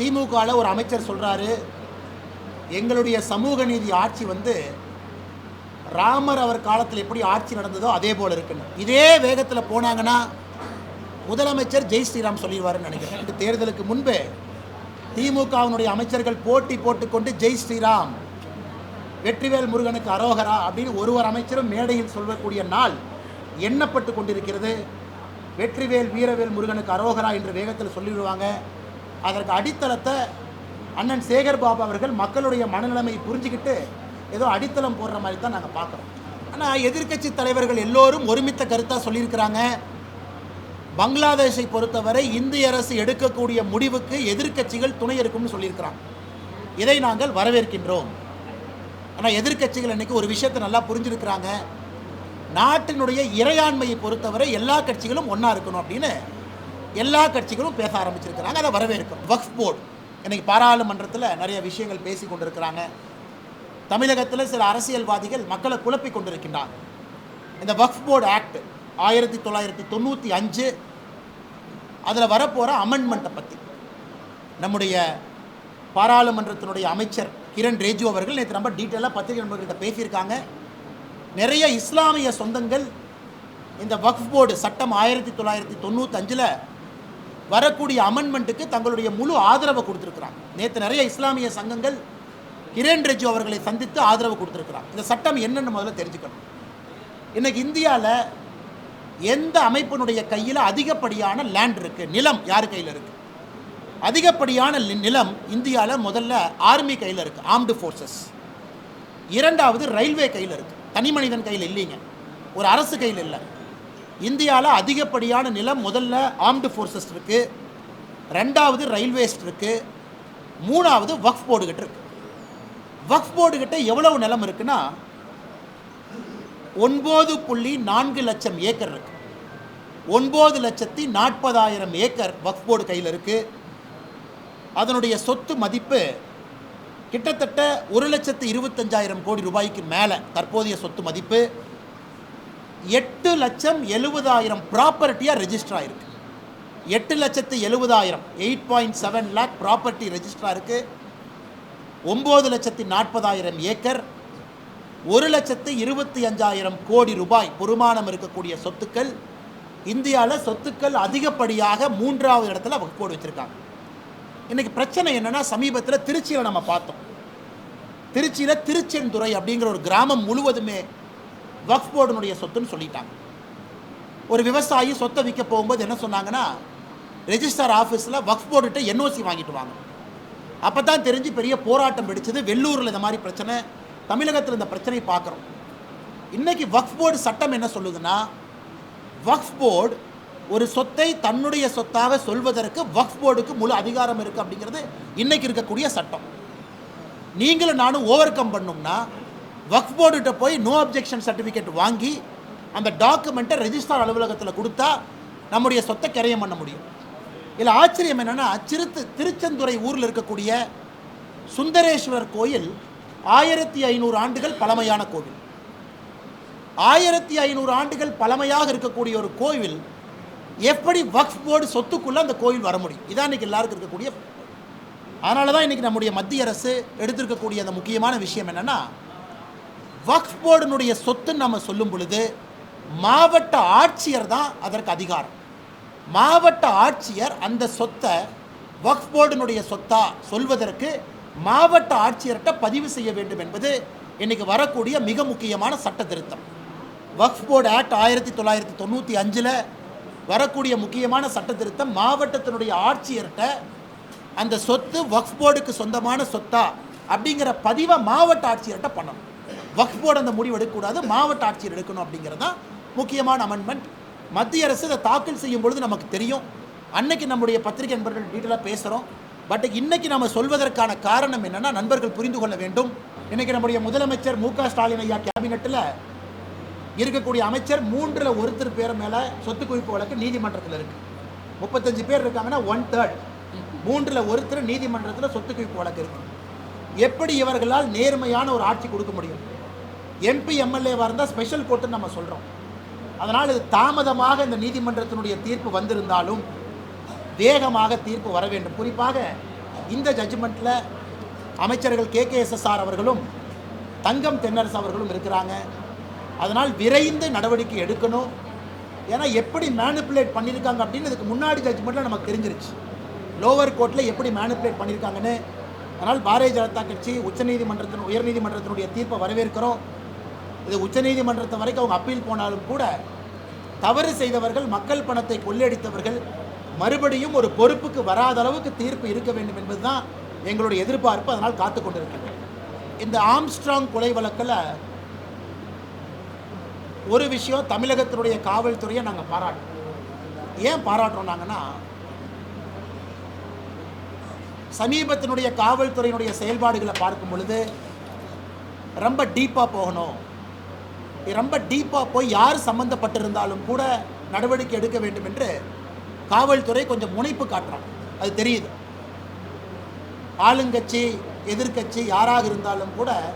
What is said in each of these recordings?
திமுகவில் ஒரு அமைச்சர் சொல்கிறாரு எங்களுடைய சமூக நீதி ஆட்சி வந்து ராமர் அவர் காலத்தில் எப்படி ஆட்சி நடந்ததோ அதே போல் இருக்குன்னு. இதே வேகத்தில் போனாங்கன்னா முதலமைச்சர் ஜெய் ஸ்ரீராம் சொல்லிடுவாருன்னு நினைக்கிறேன். இந்த தேர்தலுக்கு முன்பே திமுகவினுடைய அமைச்சர்கள் போட்டி போட்டுக்கொண்டு ஜெய் ஸ்ரீராம் வெற்றிவேல் முருகனுக்கு அரோகரா அப்படின்னு ஒருவர் அமைச்சரும் மேடையில் சொல்லக்கூடிய நாள் எண்ணப்பட்டு கொண்டிருக்கிறது. வெற்றிவேல் வீரவேல் முருகனுக்கு அரோகரா என்ற வேகத்தில் சொல்லிவிடுவாங்க அதற்கு அடித்தளத்தை அண்ணன் சேகர் பாபு அவர்கள் மக்களுடைய மனநிலைமையை புரிஞ்சுக்கிட்டு ஏதோ அடித்தளம் போடுற மாதிரி தான் நாங்கள் பார்க்குறோம். ஆனால் எதிர்க்கட்சி தலைவர்கள் எல்லோரும் ஒருமித்த கருத்தாக சொல்லியிருக்கிறாங்க. பங்களாதேஷை பொறுத்தவரை இந்திய அரசு எடுக்கக்கூடிய முடிவுக்கு எதிர்க்கட்சிகள் துணை இருக்கும்னு சொல்லியிருக்கிறாங்க. இதை நாங்கள் வரவேற்கின்றோம். ஆனால் எதிர்க்கட்சிகள் அன்றைக்கி ஒரு விஷயத்தை நல்லா புரிஞ்சிருக்கிறாங்க. நாட்டினுடைய இறையாண்மையை பொறுத்தவரை எல்லா கட்சிகளும் ஒன்றா இருக்கணும் அப்படின்னு எல்லா கட்சிகளும் பேச ஆரம்பிச்சிருக்கிறாங்க அதை வரவேற்கும் வக்ஃப் போர்டு. இன்னைக்கு பாராளுமன்றத்தில் நிறைய விஷயங்கள் பேசி கொண்டிருக்கிறாங்க. தமிழகத்தில் சில அரசியல்வாதிகள் மக்களை குழப்பி கொண்டிருக்கின்றார் இந்த வக்ஃப் போர்டு ஆக்ட் ஆயிரத்தி தொள்ளாயிரத்தி தொண்ணூற்றி அஞ்சு அதில் வரப்போகிற அமெண்ட்மெண்ட்டை பற்றி நம்முடைய பாராளுமன்றத்தினுடைய அமைச்சர் கிரண் ரேஜு அவர்கள் நேற்று ரொம்ப டீட்டெயிலாக பத்திரிகை நண்பர்கள்ட்ட பேசியிருக்காங்க. நிறைய இஸ்லாமிய சொந்தங்கள் இந்த வக்ஃப் போர்டு சட்டம் ஆயிரத்தி தொள்ளாயிரத்தி தொண்ணூத்தஞ்சில் வரக்கூடிய அமெண்ட்மெண்ட்டுக்கு தங்களுடைய முழு ஆதரவை கொடுத்துருக்குறாங்க. நேற்று நிறைய இஸ்லாமிய சங்கங்கள் கிரண் ரெஜ்ஜு அவர்களை சந்தித்து ஆதரவு கொடுத்துருக்குறாங்க. இந்த சட்டம் என்னென்னு முதல்ல தெரிஞ்சுக்கணும். இன்னைக்கு இந்தியாவில் எந்த அமைப்பினுடைய கையில் அதிகப்படியான லேண்ட் இருக்குது நிலம் யார் கையில் இருக்குது அதிகப்படியான நிலம் இந்தியாவில் முதல்ல ஆர்மி கையில் இருக்குது ஆர்ம்டு ஃபோர்ஸஸ் இரண்டாவது ரயில்வே கையில் இருக்குது தனி மனிதன் கையில் இல்லைங்க. ஒரு அரசு கையில் இல்லை. இந்தியாவில் அதிகப்படியான நிலம் முதல்ல ஆர்ம்டு ஃபோர்ஸஸ் இருக்குது ரெண்டாவது ரயில்வேஸ் இருக்குது மூணாவது வக்ஃப் போர்டு கிட்ட இருக்கு. வக்ஃப் போர்டுகிட்ட எவ்வளவு நிலம் இருக்குன்னா ஒன்பது புள்ளி நான்கு லட்சம் ஏக்கர் இருக்கு. ஒன்பது லட்சத்தி நாற்பதாயிரம் ஏக்கர் வக்ஃப் போர்டு கையில் இருக்குது அதனுடைய சொத்து மதிப்பு கிட்டத்தட்ட ஒரு லட்சத்து இருபத்தஞ்சாயிரம் கோடி ரூபாய்க்கு மேலே தற்போதைய சொத்து மதிப்பு. எட்டு லட்சம் எழுபதாயிரம் ப்ராப்பர்ட்டியாக ரெஜிஸ்டர் ஆயிருக்கு. எட்டு லட்சத்து எழுபதாயிரம் eight point seven lakh property register ஆயிருக்கு. ஒம்பது லட்சத்தி நாற்பதாயிரம் ஏக்கர் ஒரு லட்சத்து இருபத்தி அஞ்சாயிரம் கோடி ரூபாய் பொறுமானம் இருக்கக்கூடிய சொத்துக்கள் இந்தியாவில் சொத்துக்கள் அதிகப்படியாக மூன்றாவது இடத்துல அவங்க போட்டு வச்சுருக்காங்க. இன்றைக்கி பிரச்சனை என்னன்னா சமீபத்தில் திருச்சியில் நம்ம பார்த்தோம். திருச்சியில் திருச்செந்துறை அப்படிங்கிற ஒரு கிராமம் முழுவதுமே வக்ஃப் போர்டுனுடைய சொத்துன்னு சொல்லிட்டாங்க. ஒரு விவசாயி சொத்தை விற்க போகும்போது என்ன சொன்னாங்கன்னா ரெஜிஸ்டர் ஆஃபீஸில் வக்ஃப் போர்டுகிட்ட என்ஓசி வாங்கிட்டு வாங்க. அப்போ தான் தெரிஞ்சு பெரிய போராட்டம் வெடிச்சது. வெள்ளூரில் இந்த மாதிரி பிரச்சனை தமிழகத்தில் இந்த பிரச்சனையை பார்க்குறோம். இன்றைக்கி வக்ஃப் போர்டு சட்டம் என்ன சொல்லுதுன்னா வக்ஃப் போர்டு ஒரு சொத்தை தன்னுடைய சொத்தாக சொல்வதற்கு வக்ஃப் போர்டுக்கு முழு அதிகாரம் இருக்குது அப்படிங்கிறது இன்றைக்கி இருக்கக்கூடிய சட்டம். நீங்களும் நானும் ஓவர் கம் பண்ணோம்னா வக்ஃப் போர்டுகிட்ட போய் நோ அப்ஜெக்ஷன் சர்டிஃபிகேட் வாங்கி அந்த டாக்குமெண்ட்டை ரெஜிஸ்ட்ரார் அலுவலகத்தில் கொடுத்தா நம்முடைய சொத்தை கரையம் பண்ண முடியும். இதில் ஆச்சரியம் என்னென்னா சிறுத்து திருச்செந்துறை ஊரில் இருக்கக்கூடிய சுந்தரேஸ்வரர் கோயில் ஆயிரத்தி ஐநூறு ஆண்டுகள் பழமையான கோவில். ஆயிரத்தி ஐநூறு ஆண்டுகள் பழமையாக இருக்கக்கூடிய ஒரு கோவில் எப்படி வக்ஃப் போர்டு சொத்துக்குள்ளே அந்த கோவில் வர முடியும்? இதான் இன்றைக்கி எல்லாருக்கும் இருக்கக்கூடிய அதனால தான் இன்னைக்கு நம்முடைய மத்திய அரசு எடுத்திருக்கக்கூடிய அந்த முக்கியமான விஷயம் என்னென்னா வக்ஃப் போர்டினுடைய சொத்துன்னு நம்ம சொல்லும் பொழுது மாவட்ட ஆட்சியர் தான் அதற்கு அதிகாரம். மாவட்ட ஆட்சியர் அந்த சொத்தை வக்ஃப் போர்டினுடைய சொத்தா சொல்வதற்கு மாவட்ட ஆட்சியர்கிட்ட பதிவு செய்ய வேண்டும் என்பது இன்னைக்கு வரக்கூடிய மிக முக்கியமான சட்ட திருத்தம். வக்ஃப் போர்டு ஆக்ட் ஆயிரத்தி தொள்ளாயிரத்தி தொண்ணூற்றி அஞ்சில் வரக்கூடிய முக்கியமான சட்ட திருத்தம் மாவட்டத்தினுடைய ஆட்சியர்கிட்ட அந்த சொத்து வக்ஃப் போர்டுக்கு சொந்தமான சொத்தா அப்படிங்கிற பதிவை மாவட்ட ஆட்சியர்கிட்ட பண்ணணும். வக்ஃப் போர்டு அந்த முடிவு எடுக்கக்கூடாது மாவட்ட ஆட்சியர் எடுக்கணும் அப்படிங்கிறது தான் முக்கியமான அமெண்ட்மெண்ட் மத்திய அரசு இதை தாக்கல் செய்யும் பொழுது நமக்கு தெரியும். அன்னைக்கு நம்முடைய பத்திரிகை நண்பர்கள் டீட்டெயிலாக பேசுகிறோம் பட் இன்னைக்கு நம்ம சொல்வதற்கான காரணம் என்னென்னா நண்பர்கள் புரிந்து கொள்ள வேண்டும். இன்னைக்கு நம்முடைய முதலமைச்சர் மு க ஸ்டாலின் ஐயா கேபினெட்டில் இருக்கக்கூடிய அமைச்சர் மூன்றில் ஒருத்தர் பேர் மேலே சொத்து குவிப்பு வழக்கு நீதிமன்றத்தில் இருக்குது முப்பத்தஞ்சு பேர் இருக்காங்கன்னா ஒன் தேர்ட் மூன்றில் ஒருத்தர் நீதிமன்றத்தில் சொத்து குவிப்பு வழக்கு இருக்குது எப்படி இவர்களால் நேர்மையான ஒரு ஆட்சி கொடுக்க முடியும்? எம்பி எம்எல்ஏவாக இருந்தால் ஸ்பெஷல் கோர்ட்டுன்னு நம்ம சொல்கிறோம் அதனால் இது தாமதமாக இந்த நீதிமன்றத்தினுடைய தீர்ப்பு வந்திருந்தாலும் வேகமாக தீர்ப்பு வர வேண்டும். குறிப்பாக இந்த ஜட்ஜ்மெண்ட்டில் அமைச்சர்கள் கே கே எஸ்எஸ்ஆர் அவர்களும் தங்கம் தென்னரசு அவர்களும் இருக்கிறாங்க. அதனால் விரைந்து நடவடிக்கை எடுக்கணும். ஏன்னா எப்படி மேனிப்புலேட் பண்ணியிருக்காங்க அப்படின்னு இதுக்கு முன்னாடி ஜட்ஜ்மெண்ட்டில் நமக்கு தெரிஞ்சிருச்சு. லோவர் கோர்ட்டில் எப்படி மேனிப்புலேட் பண்ணியிருக்காங்கன்னு அதனால் பாரதிய ஜனதா கட்சி உச்சநீதிமன்றத்தின் உயர்நீதிமன்றத்தினுடைய தீர்ப்பை வரவேற்கிறோம். இது உச்சநீதிமன்றத்தை வரைக்கும் அவங்க அப்பீல் போனாலும் கூட தவறு செய்தவர்கள் மக்கள் பணத்தை கொள்ளையடித்தவர்கள் மறுபடியும் ஒரு பொறுப்புக்கு வராத அளவுக்கு தீர்ப்பு இருக்க வேண்டும் என்பதுதான் எங்களுடைய எதிர்பார்ப்பு. அதனால் காத்து கொண்டிருக்கின்றோம். இந்த ஆம்ஸ்ட்ராங் கொலை வழக்கில் ஒரு விஷயம் தமிழகத்தினுடைய காவல்துறையை நாங்கள் பாராட்டோம் ஏன் பாராட்டுறோம் நாங்கன்னா சமீபத்தினுடைய காவல்துறையினுடைய செயல்பாடுகளை பார்க்கும் பொழுது ரொம்ப டீப்பாக போகணும். ரொம்ப டீப்பாக போய் யார் சம்மந்தப்பட்டிருந்தாலும் கூட நடவடிக்கை எடுக்க வேண்டும் என்று காவல்துறை கொஞ்சம் முனைப்பு காட்டுறாங்க. அது தெரியுது. ஆளுங்கட்சி எதிர்கட்சி யாராக இருந்தாலும் கூட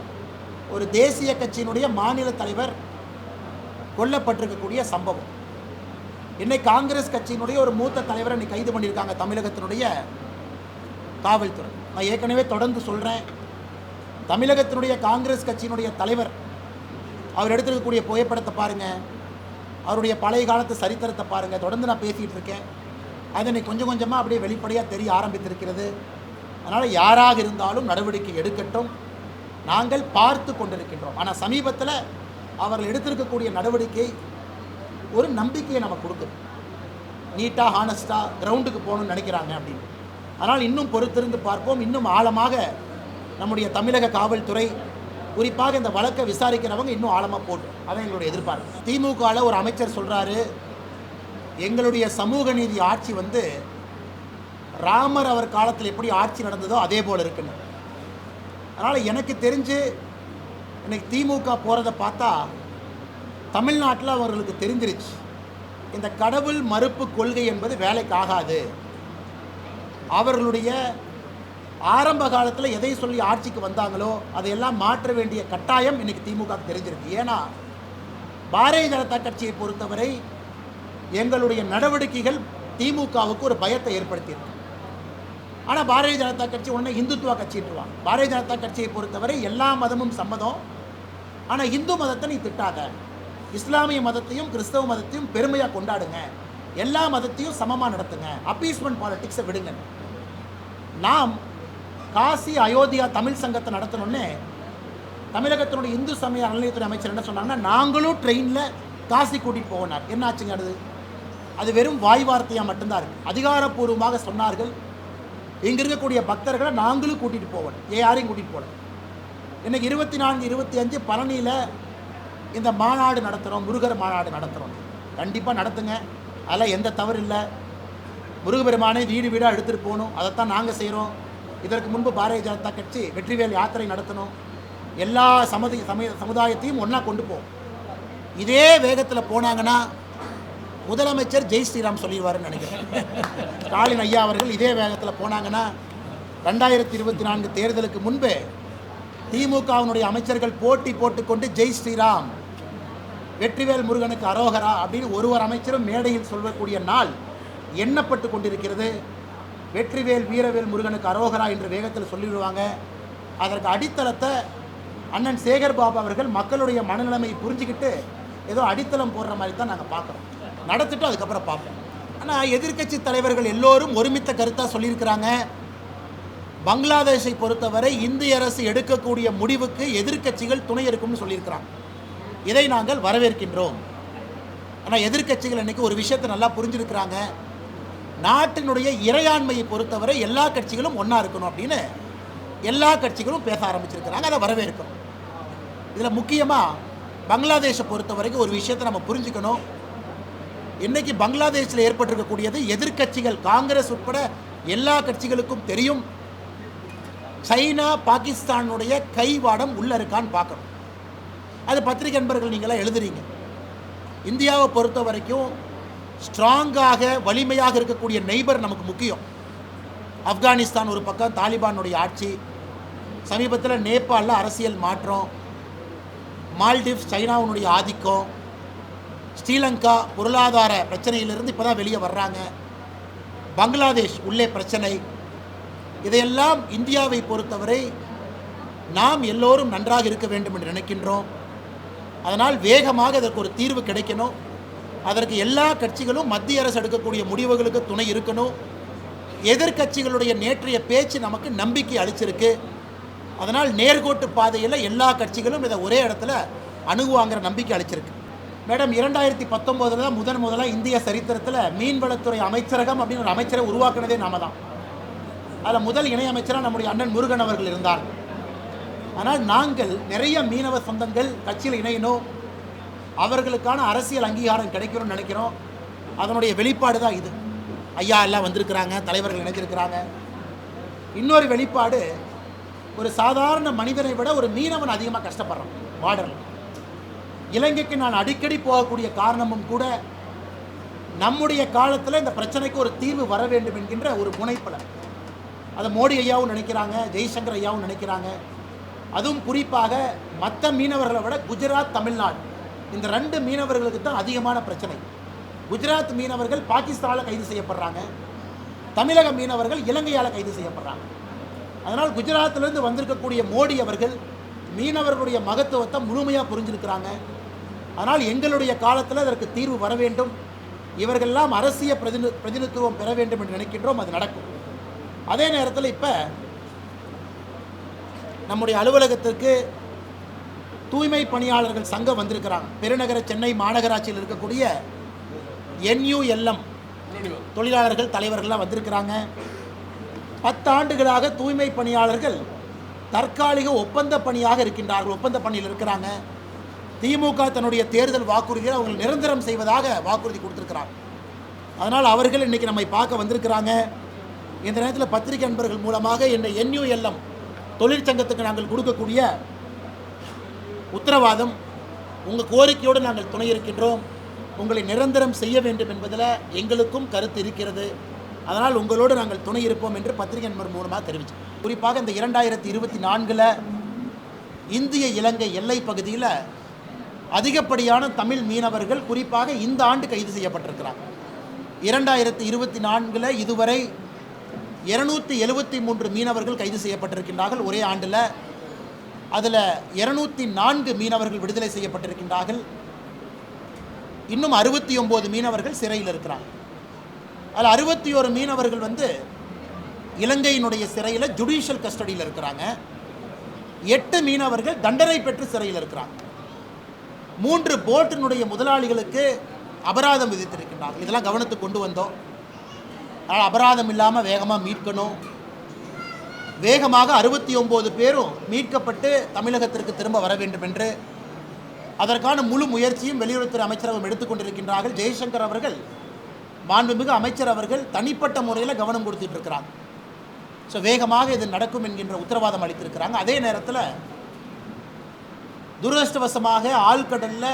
ஒரு தேசிய கட்சியினுடைய மாநில தலைவர் கொல்லப்பட்டிருக்கக்கூடிய சம்பவம். இன்னைக்கு காங்கிரஸ் கட்சியினுடைய ஒரு மூத்த தலைவரை இன்னைக்கு கைது பண்ணியிருக்காங்க தமிழகத்தினுடைய காவல்துறை. நான் ஏற்கனவே தொடர்ந்து சொல்கிறேன் தமிழகத்தினுடைய காங்கிரஸ் கட்சியினுடைய தலைவர் அவர் எடுத்திருக்கக்கூடிய புகைப்படத்தை பாருங்கள் அவருடைய பழைய காலத்து சரித்திரத்தை பாருங்கள் தொடர்ந்து நான் பேசிகிட்டு இருக்கேன். அது இன்னைக்கு கொஞ்சம் கொஞ்சமாக அப்படியே வெளிப்படையாக தெரிய ஆரம்பித்திருக்கிறது. அதனால் யாராக இருந்தாலும் நடவடிக்கை எடுக்கட்டும். நாங்கள் பார்த்து கொண்டிருக்கின்றோம். ஆனால் சமீபத்தில் அவர்கள் எடுத்திருக்கக்கூடிய நடவடிக்கை ஒரு நம்பிக்கையை நம்ம கொடுக்குது. நீட்டாக ஹானஸ்ட்டாக கிரவுண்டுக்கு போகணும்னு நினைக்கிறாங்க அப்படின்னு. அதனால் இன்னும் பொறுத்திருந்து பார்ப்போம். இன்னும் ஆழமாக நம்முடைய தமிழக காவல்துறை குறிப்பாக இந்த வழக்கை விசாரிக்கிறவங்க இன்னும் ஆழமாக போட்டு அதான் எங்களுடைய எதிர்பார்ப்பு. திமுகவில் ஒரு அமைச்சர் சொல்கிறாரு எங்களுடைய சமூக நீதி ஆட்சி வந்து ராமர் அவர் காலத்தில் எப்படி ஆட்சி நடந்ததோ அதே போல் இருக்குன்னு. அதனால் எனக்கு தெரிஞ்சு இன்னைக்கு திமுக போகிறத பார்த்தா தமிழ்நாட்டில் அவர்களுக்கு தெரிஞ்சிருச்சு. இந்த கடவுள் மறுப்பு கொள்கை என்பது வேலைக்கு ஆகாது. அவர்களுடைய ஆரம்ப காலத்தில் எதை சொல்லி ஆட்சிக்கு வந்தாங்களோ அதையெல்லாம் மாற்ற வேண்டிய கட்டாயம் இன்னைக்கு திமுக தெரிஞ்சிருக்கு. ஏன்னா பாரதிய ஜனதா கட்சியை பொறுத்தவரை எங்களுடைய நடவடிக்கைகள் திமுகவுக்கு ஒரு பயத்தை ஏற்படுத்தியிருக்கு. ஆனால் பாரதிய ஜனதா கட்சி உடனே இந்துத்துவ கட்சிட்டுருவாங்க பாரதிய ஜனதா கட்சியை பொறுத்தவரை எல்லா மதமும் சம்மதம். ஆனால் இந்து மதத்தை நீ திட்டாத. இஸ்லாமிய மதத்தையும் கிறிஸ்தவ மதத்தையும் பெருமையாக கொண்டாடுங்க. எல்லா மதத்தையும் சமமாக நடத்துங்க. அப்பீஸ்மெண்ட் பாலிட்டிக்ஸை விடுங்க. நாம் காசி அயோத்தியா தமிழ் சங்கத்தை நடத்தணுன்னே தமிழகத்தினுடைய இந்து சமய அறநிலையத்துறை அமைச்சர் என்ன சொன்னாங்கன்னா நாங்களும் ட்ரெயினில் காசி கூட்டிகிட்டு போனார் என்ன ஆச்சுங்க அது? அது வெறும் வாய் வார்த்தையாக மட்டும்தான் இருக்குது அதிகாரப்பூர்வமாக சொன்னார்கள் இங்கே இருக்கக்கூடிய பக்தர்களை நாங்களும் கூட்டிகிட்டு போவோம் ஏ யாரையும் கூட்டிகிட்டு போகணும் இன்றைக்கி இருபத்தி நான்கு இருபத்தி அஞ்சு பழனியில் இந்த மாநாடு நடத்துகிறோம் முருகர் மாநாடு நடத்துகிறோம் கண்டிப்பாக நடத்துங்க. அதெல்லாம் எந்த தவறு இல்லை. முருகபெருமானை வீடு வீடாக எடுத்துகிட்டு போகணும். அதைத்தான் நாங்கள் செய்கிறோம் இதற்கு முன்பு பாரதிய ஜனதா கட்சி வெற்றிவேல் யாத்திரை நடத்தணும். எல்லா சமதி சமய சமுதாயத்தையும் ஒன்றா கொண்டு போகும் இதே வேகத்தில் போனாங்கன்னா முதலமைச்சர் ஜெய் ஸ்ரீராம் சொல்லிடுவாருன்னு நினைக்கிறேன். ஸ்டாலின் ஐயா அவர்கள் இதே வேகத்தில் போனாங்கன்னா ரெண்டாயிரத்தி இருபத்தி நான்கு தேர்தலுக்கு முன்பு திமுகவினுடைய அமைச்சர்கள் போட்டி போட்டுக்கொண்டு ஜெய் ஸ்ரீராம் வெற்றிவேல் முருகனுக்கு அரோகரா அப்படின்னு ஒருவர் அமைச்சரும் மேடையில் சொல்லக்கூடிய நாள் எண்ணப்பட்டு கொண்டிருக்கிறது. வெற்றிவேல் வீரவேல் முருகனுக்கு அரோகரா என்று வேகத்தில் சொல்லிவிடுவாங்க அதற்கு அடித்தளத்தை அண்ணன் சேகர் பாபு அவர்கள் மக்களுடைய மனநிலைமையை புரிஞ்சுக்கிட்டு ஏதோ அடித்தளம் போடுற மாதிரி தான் நாங்கள் பார்க்குறோம். நடத்திட்டு அதுக்கப்புறம் பார்ப்போம். ஆனால் எதிர்க்கட்சி தலைவர்கள் எல்லோரும் ஒருமித்த கருத்தாக சொல்லியிருக்கிறாங்க. பங்களாதேஷை பொறுத்தவரை இந்திய அரசு எடுக்கக்கூடிய முடிவுக்கு எதிர்க்கட்சிகள் துணை இருக்கும்னு சொல்லியிருக்கிறாங்க. இதை நாங்கள் வரவேற்கின்றோம். ஆனால் எதிர்க்கட்சிகள் அன்றைக்கி ஒரு விஷயத்தை நல்லா புரிஞ்சிருக்கிறாங்க. நாட்டினுடைய இறையாண்மையை பொறுத்தவரை எல்லா கட்சிகளும் ஒன்றா இருக்கணும் அப்படின்னு எல்லா கட்சிகளும் பேச ஆரம்பிச்சிருக்கிறாங்க. அதை வரவேற்கிறோம். இதில் முக்கியமாக பங்களாதேஷை பொறுத்த வரைக்கும் ஒரு விஷயத்தை நம்ம புரிஞ்சுக்கணும். இன்றைக்கி பங்களாதேஷில் ஏற்பட்டிருக்கக்கூடியது எதிர்க்கட்சிகள் காங்கிரஸ் உட்பட எல்லா கட்சிகளுக்கும் தெரியும். சைனா பாகிஸ்தானுடைய கைவாடம் உள்ளே இருக்கான்னு பார்க்கணும். அது பத்திரிகை நண்பர்கள் நீங்களாம் எழுதுறீங்க. இந்தியாவை பொறுத்த வரைக்கும் ஸ்ட்ராங்காக வலிமையாக இருக்கக்கூடிய நெய்பர் நமக்கு முக்கியம். ஆப்கானிஸ்தான் ஒரு பக்கம் தாலிபானுடைய ஆட்சி. சமீபத்தில் நேபாளில் அரசியல் மாற்றம். மால்டிவ்ஸ் சைனாவினுடைய ஆதிக்கம். ஸ்ரீலங்கா பொருளாதார பிரச்சனையிலிருந்து இப்போ தான் வெளியே வர்றாங்க. பங்களாதேஷ் உள்ளே பிரச்சனை. இதையெல்லாம் இந்தியாவை பொறுத்தவரை நாம் எல்லோரும் நன்றாக இருக்க வேண்டும் என்று நினைக்கின்றோம். அதனால் வேகமாக அதற்கு ஒரு தீர்வு கிடைக்கணும். அதற்கு எல்லா கட்சிகளும் மத்திய அரசு எடுக்கக்கூடிய முடிவுகளுக்கு துணை இருக்கணும். எதிர்க்கட்சிகளுடைய நேற்றைய பேச்சு நமக்கு நம்பிக்கை அளிச்சிருக்கு. அதனால் நேர்கோட்டு பாதையில் எல்லா கட்சிகளும் இதை ஒரே இடத்துல அணுகுவாங்கிற நம்பிக்கை அளிச்சிருக்கு. மேடம் இரண்டாயிரத்தி பத்தொம்போதில் தான் முதன் முதலாக இந்திய சரித்திரத்தில் மீன்வளத்துறை அமைச்சரகம் அப்படின்னு ஒரு அமைச்சரை உருவாக்குனதே நாம தான். அதில் முதல் இணையமைச்சராக நம்முடைய அண்ணன் முருகன் அவர்கள் இருந்தார். ஆனால் நாங்கள் நிறைய மீனவ சொந்தங்கள் கட்சியில் இணையணும். அவர்களுக்கான அரசியல் அங்கீகாரம் கிடைக்கணும்னு நினைக்கிறோம். அதனுடைய வெளிப்பாடு தான் இது. ஐயா எல்லாம் வந்திருக்கிறாங்க தலைவர்கள் இணைஞ்சிருக்கிறாங்க இன்னொரு வெளிப்பாடு ஒரு சாதாரண மனிதனை விட ஒரு மீனவன் அதிகமாக கஷ்டப்படுறான் பார்டரில் இலங்கைக்கு நான் அடிக்கடி போகக்கூடிய காரணமும் கூட நம்முடைய காலத்தில் இந்த பிரச்சனைக்கு ஒரு தீர்வு வர வேண்டும் என்கின்ற ஒரு முனைப்பில். அதை மோடி ஐயாவும் நினைக்கிறாங்க ஜெய்சங்கர் ஐயாவும் நினைக்கிறாங்க. அதுவும் குறிப்பாக மற்ற மீனவர்களை விட குஜராத் தமிழ்நாடு. இந்த ரெண்டு மீனவர்களுக்கு தான் அதிகமான பிரச்சனை. குஜராத் மீனவர்கள் பாகிஸ்தானில் கைது செய்யப்படுறாங்க. தமிழக மீனவர்கள் இலங்கையால் கைது செய்யப்படுறாங்க. அதனால் குஜராத்திலிருந்து வந்திருக்கக்கூடிய மோடி அவர்கள் மீனவர்களுடைய மகத்துவத்தை முழுமையாக புரிஞ்சிருக்கிறாங்க. அதனால் எங்களுடைய காலத்தில் அதற்கு தீர்வு வர வேண்டும். இவர்களெல்லாம் அரசிய பிரதினி பிரதிநிதித்துவம் பெற வேண்டும் என்று நினைக்கின்றோம். அது நடக்கும். அதே நேரத்தில் இப்போ நம்முடைய அலுவலகத்திற்கு தூய்மை பணியாளர்கள் சங்கம் வந்திருக்கிறாங்க. பெருநகர சென்னை மாநகராட்சியில் இருக்கக்கூடிய என்யூஎல்எம் தொழிலாளர்கள் தலைவர்கள்லாம் வந்திருக்கிறாங்க. பத்தாண்டுகளாக தூய்மை பணியாளர்கள் தற்காலிக ஒப்பந்த பணியாக இருக்கின்றார்கள் ஒப்பந்த பணியில் இருக்கிறாங்க. திமுக தன்னுடைய தேர்தல் வாக்குறுதிகளை அவங்க நிரந்தரம் செய்வதாக வாக்குறுதி கொடுத்துருக்கிறாங்க. அதனால் அவர்கள் இன்றைக்கி நம்மை பார்க்க வந்திருக்கிறாங்க. இந்த நேரத்தில் பத்திரிகை நண்பர்கள் மூலமாக இந்த என்யூஎல்எம் தொழிற்சங்கத்துக்கு நாங்கள் கொடுக்கக்கூடிய உத்தரவாதம். உங்கள் கோரிக்கையோடு நாங்கள் துணை இருக்கின்றோம். உங்களை நிரந்தரம் செய்ய வேண்டும் என்பதில் எங்களுக்கும் கருத்து இருக்கிறது. அதனால் உங்களோடு நாங்கள் துணை இருப்போம் என்று பத்திரிகை நண்பர் மூலமாக தெரிவித்தோம் குறிப்பாக இந்த இரண்டாயிரத்தி இருபத்தி நான்கில் இந்திய இலங்கை எல்லை பகுதியில் அதிகப்படியான தமிழ் மீனவர்கள் குறிப்பாக இந்த ஆண்டு கைது செய்யப்பட்டிருக்கிறாங்க. இரண்டாயிரத்தி இருபத்தி நான்கில் இதுவரை இருநூற்றி எழுபத்தி மூன்று மீனவர்கள் கைது செய்யப்பட்டிருக்கின்றார்கள். ஒரே ஆண்டில் அதில் இருநூற்றி நான்கு மீனவர்கள் விடுதலை செய்யப்பட்டிருக்கின்றார்கள். இன்னும் அறுபத்தி ஒம்பது மீனவர்கள் சிறையில் இருக்கிறாங்க. அதில் அறுபத்தி ஒரு மீனவர்கள் வந்து இலங்கையினுடைய சிறையில் ஜுடிஷியல் கஸ்டடியில் இருக்கிறாங்க. எட்டு மீனவர்கள் தண்டனை பெற்று சிறையில் இருக்கிறாங்க. மூன்று போட்டினுடைய முதலாளிகளுக்கு அபராதம் விதித்திருக்கின்றார்கள். இதெல்லாம் கவனத்துக்கு கொண்டு வந்தோம். அதனால் அபராதம் இல்லாமல் வேகமாக மீட்கணும். வேகமாக அறுபத்தி ஒம்பது பேரும் மீட்கப்பட்டு தமிழகத்திற்கு திரும்ப வர வேண்டும் என்று அதற்கான முழு முயற்சியும் வெளியுறவுத்துறை அமைச்சரவம் எடுத்துக்கொண்டிருக்கின்றார்கள் ஜெய்சங்கர் அவர்கள் மாண்புமிகு அமைச்சர் அவர்கள் தனிப்பட்ட முறையில் கவனம் கொடுத்துட்டு இருக்கிறாங்க. ஸோ வேகமாக இது நடக்கும் என்கின்ற உத்தரவாதம் அளித்திருக்கிறாங்க. அதே நேரத்தில் துரதிருஷ்டவசமாக ஆழ்கடலில்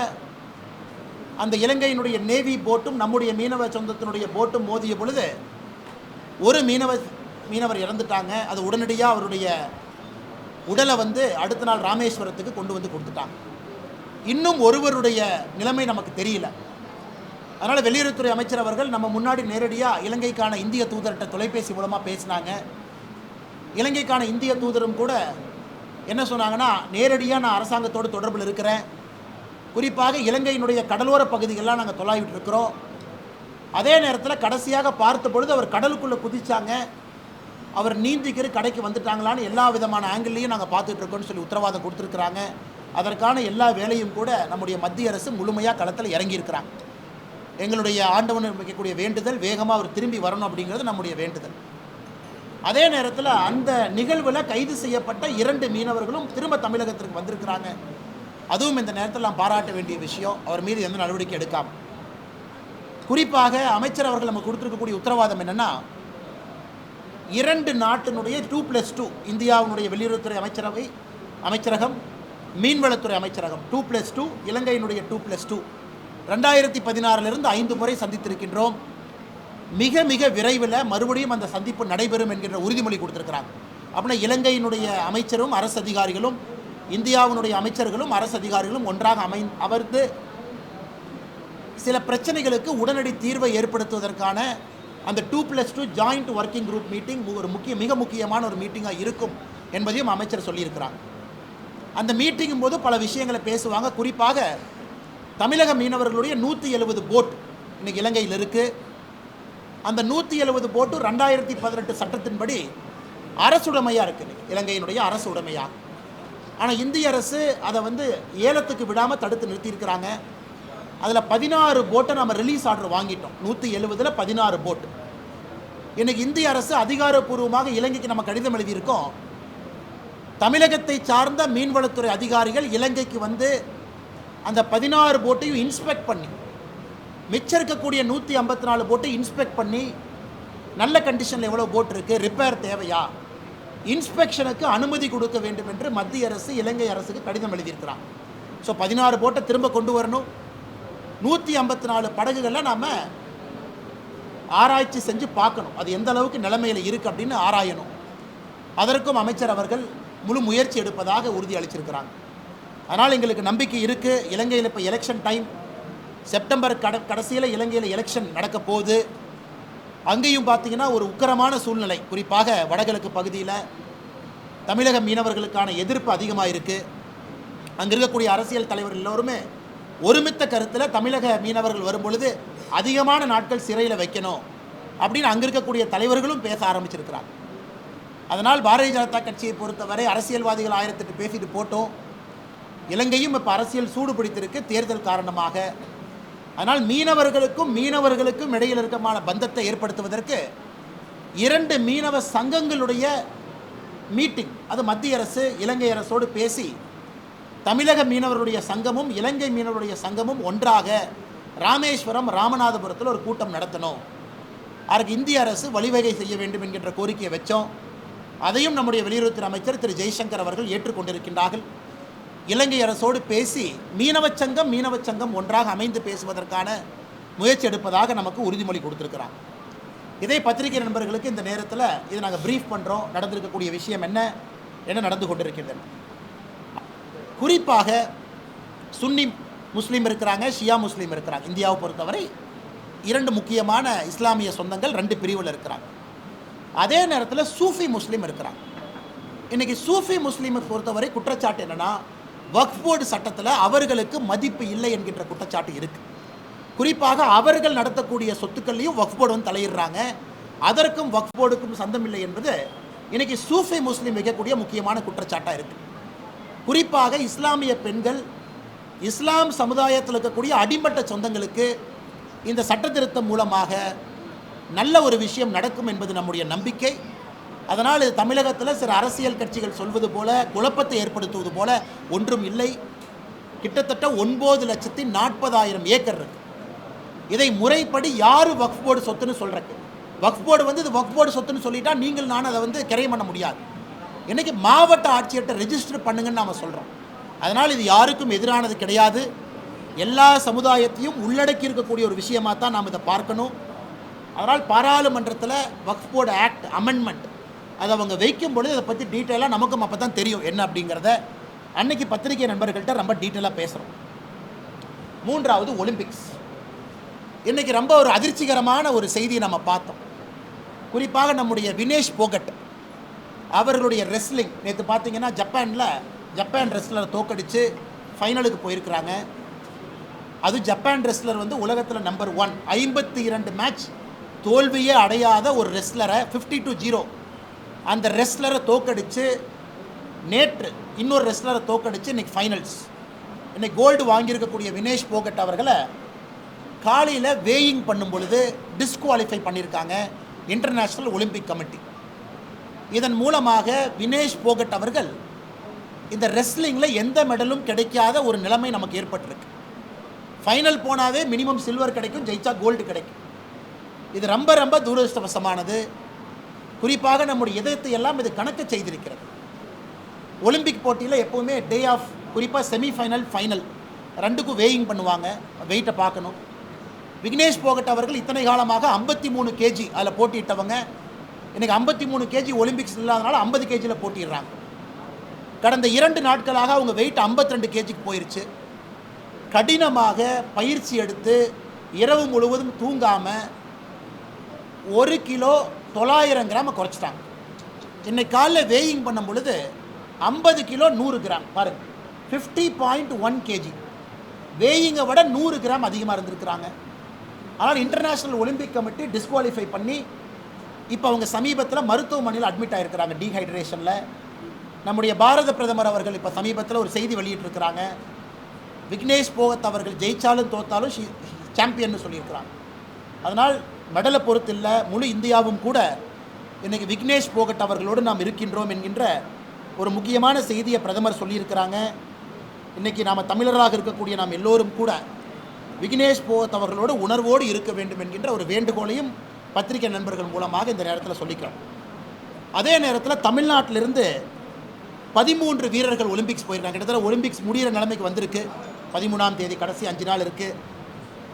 அந்த இலங்கையினுடைய நேவி போட்டும் நம்முடைய மீனவ சொந்தத்தினுடைய போட்டும் மோதிய பொழுது ஒரு மீனவ மீனவர் இறந்துட்டாங்க. அது உடனடியாக அவருடைய உடலை வந்து அடுத்த நாள் ராமேஸ்வரத்துக்கு கொண்டு வந்து கொடுத்துட்டாங்க. இன்னும் ஒருவருடைய நிலைமை நமக்கு தெரியல. அதனால் வெளியுறவுத்துறை அமைச்சர் அவர்கள் நம்ம முன்னாடி நேரடியாக இலங்கைக்கான இந்திய தூதர்கிட்ட தொலைபேசி மூலமாக பேசினாங்க. இலங்கைக்கான இந்திய தூதரும் கூட என்ன சொன்னாங்கன்னா நேரடியாக நான் அரசாங்கத்தோடு தொடர்பில் இருக்கிறேன். குறிப்பாக இலங்கையினுடைய கடலோர பகுதிகளெலாம் நாங்கள் தொலாவிட்டு இருக்கிறோம். அதே நேரத்தில் கடைசியாக பார்த்த பொழுது அவர் கடலுக்குள்ளே குதித்தாங்க அவர் நீந்திக்கிற கடைக்கு வந்துட்டாங்களான்னு எல்லா விதமான ஆங்கிள்லையும் நாங்கள் பார்த்துட்ருக்கோன்னு சொல்லி உத்தரவாதம் கொடுத்துருக்குறாங்க. அதற்கான எல்லா வேலையும் கூட நம்முடைய மத்திய அரசு முழுமையாக களத்தில் இறங்கியிருக்கிறாங்க. எங்களுடைய ஆண்டவன் வைக்கக்கூடிய வேண்டுதல் வேகமாக அவர் திரும்பி வரணும் அப்படிங்கிறது நம்முடைய வேண்டுதல். அதே நேரத்தில் அந்த நிகழ்வில் கைது செய்யப்பட்ட இரண்டு மீனவர்களும் திரும்ப தமிழகத்திற்கு வந்திருக்கிறாங்க. அதுவும் இந்த நேரத்தில் நாம் பாராட்ட வேண்டிய விஷயம். அவர் மீது எந்த நடவடிக்கை எடுக்காம. குறிப்பாக அமைச்சர் அவர்கள் நம்ம கொடுத்துருக்கக்கூடிய உத்தரவாதம் என்னென்னா இரண்டு நாட்டினுடைய டூ ப்ளஸ் டூ இந்தியாவினுடைய வெளியுறவுத்துறை அமைச்சரவை அமைச்சரகம் மீன்வளத்துறை அமைச்சரகம் டூ ப்ளஸ் டூ இலங்கையினுடைய டூ ப்ளஸ் டூ ரெண்டாயிரத்தி பதினாறிலிருந்து ஐந்து முறை சந்தித்திருக்கின்றோம். மிக மிக விரைவில் மறுபடியும் அந்த சந்திப்பு நடைபெறும் என்கின்ற உறுதிமொழி கொடுத்துருக்கிறாங்க அப்படின்னா இலங்கையினுடைய அமைச்சரும் அரசு அதிகாரிகளும் இந்தியாவினுடைய அமைச்சர்களும் அரசு அதிகாரிகளும் ஒன்றாக அமை அமர்ந்து சில பிரச்சனைகளுக்கு உடனடி தீர்வை ஏற்படுத்துவதற்கான அந்த two plus two joint working group meeting ஒரு முக்கிய மிக முக்கியமான ஒரு மீட்டிங்காக இருக்கும் என்பதையும் அமைச்சர் சொல்லியிருக்கிறாங்க அந்த மீட்டிங்கும் போது பல விஷயங்களை பேசுவாங்க. குறிப்பாக தமிழக மீனவர்களுடைய நூற்றி எழுபது போட் இன்னைக்கு இலங்கையில் இருக்குது அந்த நூற்றி எழுபது போட்டு ரெண்டாயிரத்தி பதினெட்டு சட்டத்தின்படி அரசுடைமையாக இருக்குது இலங்கையினுடைய அரசு உடைமையாக ஆனால் இந்திய அரசு அதை வந்து ஏலத்துக்கு விடாமல் தடுத்து நிறுத்தியிருக்கிறாங்க. அதில் பதினாறு போட்டை நம்ம ரிலீஸ் ஆர்டர் வாங்கிட்டோம். நூற்றி எழுபதில் பதினாறு போட் இன்னைக்கு இந்திய அரசு அதிகாரப்பூர்வமாக இலங்கைக்கு நம்ம கடிதம் எழுதியிருக்கோம். தமிழகத்தை சார்ந்த மீன்வளத்துறை அதிகாரிகள் இலங்கைக்கு வந்து அந்த பதினாறு போட்டையும் இன்ஸ்பெக்ட் பண்ணி மிச்சம் இருக்கக்கூடிய நூற்றி ஐம்பத்தி நாலு போட்டை இன்ஸ்பெக்ட் பண்ணி நல்ல கண்டிஷனில் எவ்வளோ போட் இருக்குது ரிப்பேர் தேவையா? இன்ஸ்பெக்ஷனுக்கு அனுமதி கொடுக்க வேண்டும் என்று மத்திய அரசு இலங்கை அரசுக்கு கடிதம் எழுதியிருக்கிறான் ஸோ பதினாறு போட்டை திரும்ப கொண்டு வரணும். நூற்றி ஐம்பத்தி நாலு படகுகளில் நாம் ஆராய்ச்சி செஞ்சு பார்க்கணும். அது எந்த அளவுக்கு நிலைமையில் இருக்குது அப்படின்னு ஆராயணும். அதற்கும் அமைச்சர் அவர்கள் முழு முயற்சி எடுப்பதாக உறுதி அளிச்சிருக்கிறாங்க. அதனால் எங்களுக்கு நம்பிக்கை இருக்குது இலங்கையில் இப்போ எலெக்ஷன் டைம் செப்டம்பர் கட கடைசியில் இலங்கையில் எலெக்ஷன் நடக்க போகுது. அங்கேயும் பார்த்தீங்கன்னா ஒரு உக்கரமான சூழ்நிலை. குறிப்பாக வடகிழக்கு பகுதியில் தமிழக மீனவர்களுக்கான எதிர்ப்பு அதிகமாக இருக்குது அங்கே இருக்கக்கூடிய அரசியல் தலைவர்கள் எல்லோருமே ஒருமித்த கருத்தில் தமிழக மீனவர்கள் வரும்பொழுது அதிகமான நாட்கள் சிறையில் வைக்கணும் அப்படின்னு அங்கே இருக்கக்கூடிய தலைவர்களும் பேச ஆரம்பிச்சிருக்கிறாங்க. அதனால் பாரதிய ஜனதா கட்சியை பொறுத்தவரை அரசியல்வாதிகள் ஆயிரத்தெட்டு பேசிட்டு போட்டோம். இலங்கையும் இப்போ அரசியல் சூடு பிடித்திருக்கு தேர்தல் காரணமாக. அதனால் மீனவர்களுக்கும் மீனவர்களுக்கும் இடையில் இருக்கமான பந்தத்தை ஏற்படுத்துவதற்கு இரண்டு மீனவ சங்கங்களுடைய மீட்டிங் அது மத்திய அரசு இலங்கை அரசோடு பேசி தமிழக மீனவருடைய சங்கமும் இலங்கை மீனவருடைய சங்கமும் ஒன்றாக ராமேஸ்வரம் ராமநாதபுரத்தில் ஒரு கூட்டம் நடத்தணும். அதற்கு இந்திய அரசு வழிவகை செய்ய வேண்டும் என்கின்ற கோரிக்கையை வச்சோம். அதையும் நம்முடைய வெளியுறவுத்துறை அமைச்சர் திரு ஜெய்சங்கர் அவர்கள் ஏற்றுக்கொண்டிருக்கின்றார்கள். இலங்கை அரசோடு பேசி மீனவச் சங்கம் மீனவச் சங்கம் ஒன்றாக அமைந்து பேசுவதற்கான முயற்சி எடுப்பதாக நமக்கு உறுதிமொழி கொடுத்துருக்கிறாங்க இதே பத்திரிகை நண்பர்களுக்கு இந்த நேரத்தில் இதை நாங்கள் ப்ரீஃப் பண்ணுறோம் நடந்திருக்கக்கூடிய விஷயம் என்ன? என்ன நடந்து கொண்டிருக்கின்றன குறிப்பாக சுன்னி முஸ்லீம் இருக்கிறாங்க ஷியா முஸ்லீம் இருக்கிறாங்க. இந்தியாவை பொறுத்தவரை இரண்டு முக்கியமான இஸ்லாமிய சொந்தங்கள் ரெண்டு பிரிவில் இருக்கிறாங்க. அதே நேரத்தில் சூஃபி முஸ்லீம் இருக்கிறாங்க. இன்றைக்கி சூஃபி முஸ்லீமை பொறுத்தவரை குற்றச்சாட்டு என்னன்னா வக்ஃப் போர்டு சட்டத்தில் அவர்களுக்கு மதிப்பு இல்லை என்கின்ற குற்றச்சாட்டு இருக்குது குறிப்பாக அவர்கள் நடத்தக்கூடிய சொத்துக்கள்லையும் வக்ஃப் போர்டு வந்து தலையிடுறாங்க. அதற்கும் வக்ஃப் போர்டுக்கும் சந்தம் இல்லை என்பது இன்றைக்கி சூஃபி முஸ்லீம் வைக்கக்கூடிய முக்கியமான குற்றச்சாட்டாக இருக்குது குறிப்பாக இஸ்லாமிய பெண்கள் இஸ்லாம் சமுதாயத்தில் இருக்கக்கூடிய அடிமட்ட சொந்தங்களுக்கு இந்த சட்ட திருத்தம் மூலமாக நல்ல ஒரு விஷயம் நடக்கும் என்பது நம்முடைய நம்பிக்கை. அதனால் இது தமிழகத்தில் சில அரசியல் கட்சிகள் சொல்வது போல குழப்பத்தை ஏற்படுத்துவது போல ஒன்றும் இல்லை. கிட்டத்தட்ட ஒன்பது லட்சத்தி நாற்பதாயிரம் ஏக்கர் இருக்கு. இதை முறைப்படி யார் வக்ஃப் போர்டு சொத்துன்னு சொல்கிறக்கு வக்ஃப் போர்டு வந்து இது வக்ஃப் போர்டு சொத்துன்னு சொல்லிட்டா நீங்கள் நான் அதை வந்து கிரையம் பண்ண முடியாது. இன்றைக்கி மாவட்ட ஆட்சியர்கிட்ட ரெஜிஸ்டர் பண்ணுங்கன்னு நாம் சொல்கிறோம் அதனால் இது யாருக்கும் எதிரானது கிடையாது. எல்லா சமுதாயத்தையும் உள்ளடக்கி இருக்கக்கூடிய ஒரு விஷயமாக தான் நாம் இதை பார்க்கணும். அதனால் பாராளுமன்றத்தில் வக்ஃப் போர்டு ஆக்ட் அமெண்ட்மெண்ட் அதை அவங்க வைக்கும் பொழுது அதை பற்றி டீட்டெயிலாக நமக்கும் அப்போ தான் தெரியும் என்ன அப்படிங்கிறத. அன்னைக்கு பத்திரிகை நண்பர்கள்ட்ட ரொம்ப டீட்டெயிலாக பேசுகிறோம் மூன்றாவது ஒலிம்பிக்ஸ் இன்றைக்கி ரொம்ப ஒரு அதிர்ச்சிகரமான ஒரு செய்தியை நம்ம பார்த்தோம். குறிப்பாக நம்முடைய வினேஷ் போகட். அவர்களுடைய ரெஸ்லிங் நேற்று பார்த்தீங்கன்னா ஜப்பானில் ஜப்பான் ரெஸ்லரை தோக்கடித்து ஃபைனலுக்கு போயிருக்கிறாங்க. அது ஜப்பான் ரெஸ்லர் வந்து உலகத்தில் நம்பர் ஒன் ஐம்பத்தி இரண்டு மேட்ச் தோல்வியே அடையாத ஒரு ரெஸ்லரை ஃபிஃப்டி டு ஜீரோ அந்த ரெஸ்லரை தோக்கடித்து நேற்று இன்னொரு ரெஸ்லரை தோக்கடித்து இன்றைக்கி ஃபைனல்ஸ் இன்றைக்கி கோல்டு வாங்கியிருக்கக்கூடிய வினேஷ் போகட் அவர்களை காலையில் வேயிங் பண்ணும் பொழுது டிஸ்குவாலிஃபை பண்ணியிருக்காங்க. இன்டர்நேஷ்னல் ஒலிம்பிக் கமிட்டி இதன் மூலமாக வினேஷ் போகட் அவர்கள் இந்த ரெஸ்லிங்கில் எந்த மெடலும் கிடைக்காத ஒரு நிலைமை நமக்கு ஏற்பட்டிருக்கு. ஃபைனல் போனாவே மினிமம் சில்வர் கிடைக்கும் ஜெயிச்சா கோல்டு கிடைக்கும். இது ரொம்ப ரொம்ப துரதிருஷ்டவசமானது. குறிப்பாக நம்முடைய இதயத்தை எல்லாம் இது கணக்கு செய்திருக்கிறது. ஒலிம்பிக் போட்டியில் எப்போவுமே டே ஆஃப் குறிப்பாக செமிஃபைனல் ஃபைனல் ரெண்டுக்கும் வேயிங் பண்ணுவாங்க வெயிட்டை பார்க்கணும். விக்னேஷ் போகட் அவர்கள் இத்தனை காலமாக ஐம்பத்தி மூணு கேஜி அதில் போட்டியிட்டவங்க. இன்றைக்கி ஐம்பத்தி மூணு கேஜி ஒலிம்பிக்ஸ் இல்லாதனால ஐம்பது கேஜியில் போட்டிடுறாங்க கடந்த இரண்டு நாட்களாக அவங்க வெயிட் 52 ரெண்டு கேஜிக்கு போயிடுச்சு கடினமாக பயிற்சி எடுத்து இரவு முழுவதும் தூங்காமல் ஒரு கிலோ தொள்ளாயிரம் கிராமை குறைச்சிட்டாங்க. இன்னைக்கு காலைல வேயிங் பண்ணும் பொழுது ஐம்பது கிலோ நூறு கிராம். பாருங்க. ஃபிஃப்டி பாயிண்ட் ஒன் கேஜி வேயிங்கை விட நூறு கிராம் அதிகமாக இருந்திருக்கிறாங்க. ஆனால் இன்டர்நேஷ்னல் ஒலிம்பிக் கமிட்டி டிஸ்குவாலிஃபை பண்ணி இப்போ அவங்க சமீபத்தில் மருத்துவமனையில் அட்மிட் ஆகிருக்கிறாங்க டீஹைட்ரேஷனில் நம்முடைய பாரத பிரதமர் அவர்கள் இப்போ சமீபத்தில் ஒரு செய்தி வெளியிட்டிருக்கிறாங்க. விக்னேஷ் போகத் அவர்கள் ஜெயித்தாலும் தோத்தாலும் சாம்பியன்னு சொல்லியிருக்கிறாங்க. அதனால் மெடலை பொறுத்து இல்லை முழு இந்தியாவும் கூட இன்றைக்கி விக்னேஷ் போகட் அவர்களோடு நாம் இருக்கின்றோம் என்கின்ற ஒரு முக்கியமான செய்தியை பிரதமர் சொல்லியிருக்கிறாங்க. இன்றைக்கி நாம் தமிழராக இருக்கக்கூடிய நாம் எல்லோரும் கூட விக்னேஷ் போகத் அவர்களோடு உணர்வோடு இருக்க வேண்டும் என்கின்ற ஒரு வேண்டுகோளையும் பத்திரிகை நண்பர்கள் மூலமாக இந்த நேரத்தில் சொல்லிக்கிறோம். அதே நேரத்தில் தமிழ்நாட்டிலிருந்து பதிமூன்று வீரர்கள் ஒலிம்பிக்ஸ் போயிருக்காங்க. கிட்டத்தட்ட ஒலிம்பிக்ஸ் முடிகிற நிலைமைக்கு வந்திருக்கு. பதிமூணாம் தேதி கடைசி அஞ்சு நாள் இருக்குது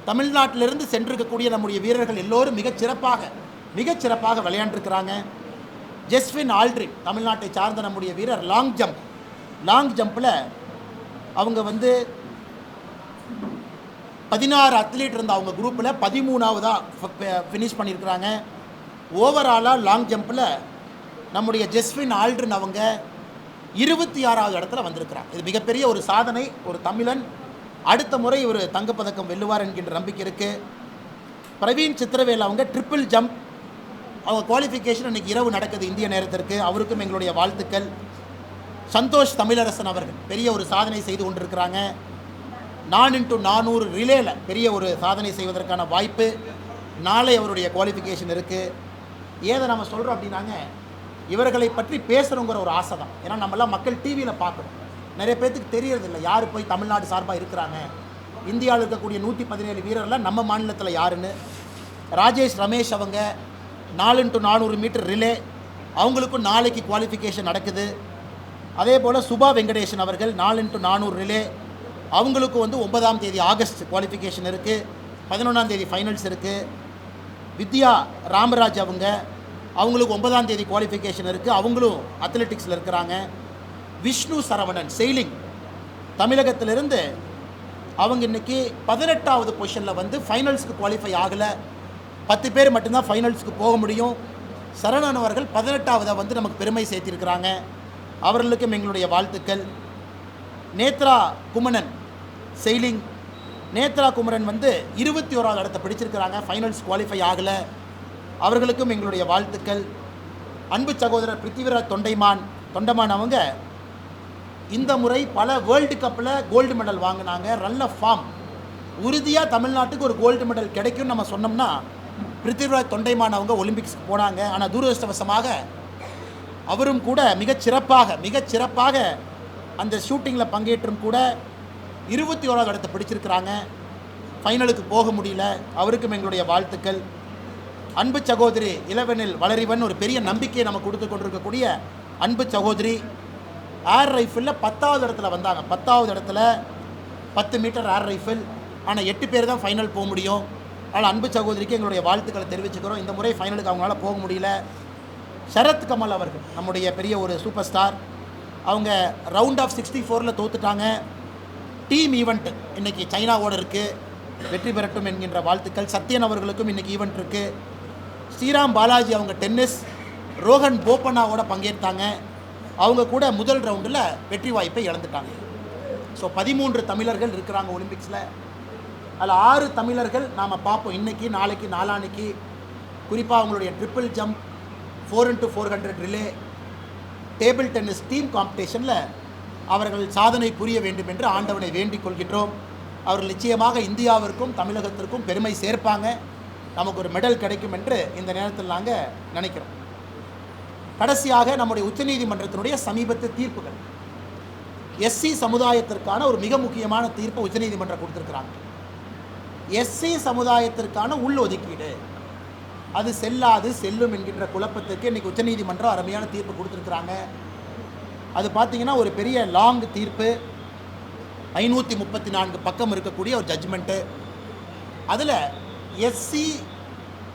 தமிழ்நாட்டிலிருந்து சென்றிருக்கக்கூடிய நம்முடைய வீரர்கள் எல்லோரும் மிகச் சிறப்பாக சிறப்பாக விளையாண்டுருக்கிறாங்க. ஜெஸ்வின் ஆல்ட்ரின் தமிழ்நாட்டை சார்ந்த நம்முடைய வீரர் லாங் ஜம்ப். லாங் ஜம்பில் அவங்க வந்து பதினாறு அத்லீட் இருந்த அவங்க குரூப்பில் பதிமூணாவதாக ஃபினிஷ் பண்ணியிருக்கிறாங்க ஓவராலாக லாங் ஜம்பில் நம்முடைய ஜெஸ்வின் ஆல்ட்ரின் அவங்க இருபத்தி ஆறாவது இடத்துல வந்திருக்கிறார் இது மிகப்பெரிய ஒரு சாதனை ஒரு தமிழன். அடுத்த முறை ஒரு தங்கப்பதக்கம் வெல்லுவார் என்கின்ற நம்பிக்கை இருக்குது பிரவீன் சித்திரவேல் அவங்க ட்ரிப்பிள் ஜம்ப் அவங்க குவாலிஃபிகேஷன் இன்றைக்கி இரவு நடக்குது இந்திய நேரத்திற்கு. அவருக்கும் எங்களுடைய வாழ்த்துக்கள். சந்தோஷ் தமிழரசன் அவர்கள் பெரிய ஒரு சாதனை செய்து கொண்டிருக்கிறாங்க. நான் இன்ட்டு நானூறு ரிலேல பெரிய ஒரு சாதனை செய்வதற்கான வாய்ப்பு நாளை அவருடைய குவாலிஃபிகேஷன் இருக்குது ஏதை நம்ம சொல்கிறோம் அப்படின்னாங்க இவர்களை பற்றி பேசணுங்கிற ஒரு ஆசை தான். ஏன்னா நம்மலாம் மக்கள் டிவியில் பார்க்குறோம் நிறைய பேர்த்துக்கு தெரியறதில்ல யார் போய் தமிழ்நாடு சார்பாக இருக்கிறாங்க? இந்தியாவில் இருக்கக்கூடிய நூற்றி பதினேழு வீரர்லாம் நம்ம மாநிலத்தில் யாருன்னு? ராஜேஷ் ரமேஷ் அவங்க நாலு இன்ட்டு நானூறு மீட்டர் ரிலே அவங்களுக்கும் நாளைக்கு குவாலிஃபிகேஷன் நடக்குது. அதே போல் சுபா வெங்கடேசன் அவர்கள் நாலு இன்ட்டு நானூறு ரிலே அவங்களுக்கும் வந்து ஒன்பதாம் தேதி ஆகஸ்ட் குவாலிஃபிகேஷன் இருக்குது பதினொன்றாம் தேதி ஃபைனல்ஸ் இருக்குது வித்யா ராமராஜ் அவங்க அவங்களுக்கு ஒன்பதாம் தேதி குவாலிஃபிகேஷன் இருக்குது அவங்களும் அத்லெட்டிக்ஸில் இருக்கிறாங்க. விஷ்ணு சரவணன் செயிலிங் தமிழகத்திலிருந்து அவங்க இன்றைக்கி பதினெட்டாவது பொசிஷனில் வந்து ஃபைனல்ஸ்க்கு குவாலிஃபை ஆகலை. பத்து பேர் மட்டும்தான் ஃபைனல்ஸ்க்கு போக முடியும். சரணன் அவர்கள் பதினெட்டாவதாக வந்து நமக்கு பெருமை சேர்த்திருக்கிறாங்க. அவர்களுக்கும் எங்களுடைய வாழ்த்துக்கள். நேத்ரா குமணன் செயலிங் நேத்ரா குமரன் வந்து இருபத்தி ஓராவது இடத்தை பிடிச்சிருக்கிறாங்க. ஃபைனல்ஸ் குவாலிஃபை ஆகலை. அவர்களுக்கும் எங்களுடைய வாழ்த்துக்கள். அன்பு சகோதரர் பிருத்திவிராஜ் தொண்டைமான் தொண்டமான் அவங்க இந்த முறை பல வேர்ல்டு கப்பில் கோல்டு மெடல் வாங்கினாங்க. நல்ல ஃபார்ம் உறுதியாக தமிழ்நாட்டுக்கு ஒரு கோல்டு மெடல் கிடைக்கும்னு நம்ம சொன்னோம்னா பிருத்திவிராஜ் தொண்டைமான் அவங்க ஒலிம்பிக்ஸ்க்கு போனாங்க. ஆனால் துரதிருஷ்டவசமாக அவரும் கூட மிகச்சிறப்பாக சிறப்பாக சிறப்பாக அந்த ஷூட்டிங்கில் பங்கேற்றும் கூட இருபத்தி ஓராவது இடத்தை பிடிச்சிருக்கிறாங்க. ஃபைனலுக்கு போக முடியல. அவருக்கும் எங்களுடைய வாழ்த்துக்கள். அன்பு சகோதரி இளவனில் வளரிவன் ஒரு பெரிய நம்பிக்கையை நம்ம கொடுத்து கொண்டிருக்கக்கூடிய அன்பு சகோதரி. ஏர் ரைஃபிளில் பத்தாவது இடத்துல வந்தாங்க. பத்தாவது இடத்துல பத்து மீட்டர் ஏர் ரைஃபிள் ஆனால் எட்டு பேர் தான் ஃபைனல் போக முடியும். அதனால் அன்பு சகோதரிக்கு எங்களுடைய வாழ்த்துக்களை தெரிவிச்சுக்கிறோம். இந்த முறை ஃபைனலுக்கு அவங்களால போக முடியல. சரத் கமல் அவர்கள் நம்முடைய பெரிய ஒரு சூப்பர் ஸ்டார் அவங்க ரவுண்ட் ஆஃப் சிக்ஸ்டி ஃபோரில் தோத்துட்டாங்க. Team event. இன்னைக்கு சைனாவோட இருக்குது வெற்றி பெறட்டும் என்கின்ற வாழ்த்துக்கள். சத்யன் அவர்களுக்கும் இன்னைக்கு ஈவெண்ட் இருக்குது ஸ்ரீராம் பாலாஜி அவங்க டென்னிஸ் ரோஹன் போப்பண்ணாவோட பங்கேற்றாங்க. அவங்க கூட முதல் ரவுண்டில் வெற்றி வாய்ப்பை இழந்துட்டாங்க. ஸோ பதிமூன்று தமிழர்கள் இருக்கிறாங்க ஒலிம்பிக்ஸில். அதில் ஆறு தமிழர்கள் நாம் பார்ப்போம். இன்னைக்கு நாளைக்கு நாளான்னைக்கு. குறிப்பாக அவங்களுடைய triple jump four into four hundred relay table tennis team காம்படிஷனில் அவர்கள் சாதனை புரிய வேண்டும் என்று ஆண்டவனை வேண்டிக் கொள்கின்றோம். அவர்கள் நிச்சயமாக இந்தியாவிற்கும் தமிழகத்திற்கும் பெருமை சேர்ப்பாங்க. நமக்கு ஒரு மெடல் கிடைக்கும் என்று இந்த நேரத்தில் நாங்கள் நினைக்கிறோம். கடைசியாக நம்முடைய உச்சநீதிமன்றத்தினுடைய சமீபத்து தீர்ப்புகள். எஸ்சி சமுதாயத்திற்கான ஒரு மிக முக்கியமான தீர்ப்பை உச்சநீதிமன்றம் கொடுத்துருக்குறாங்க. எஸ்சி சமுதாயத்திற்கான உள்ஒதுக்கீடு அது செல்லாது செல்லும் என்கின்ற குழப்பத்துக்கு இன்னைக்கு உச்சநீதிமன்றம் அருமையான தீர்ப்பு கொடுத்துருக்குறாங்க. அது பார்த்தீங்கன்னா ஒரு பெரிய லாங் தீர்ப்பு. ஐநூற்றி முப்பத்தி நான்கு பக்கம் இருக்கக்கூடிய ஒரு ஜட்ஜ்மெண்ட்டு அதில் எஸ்சி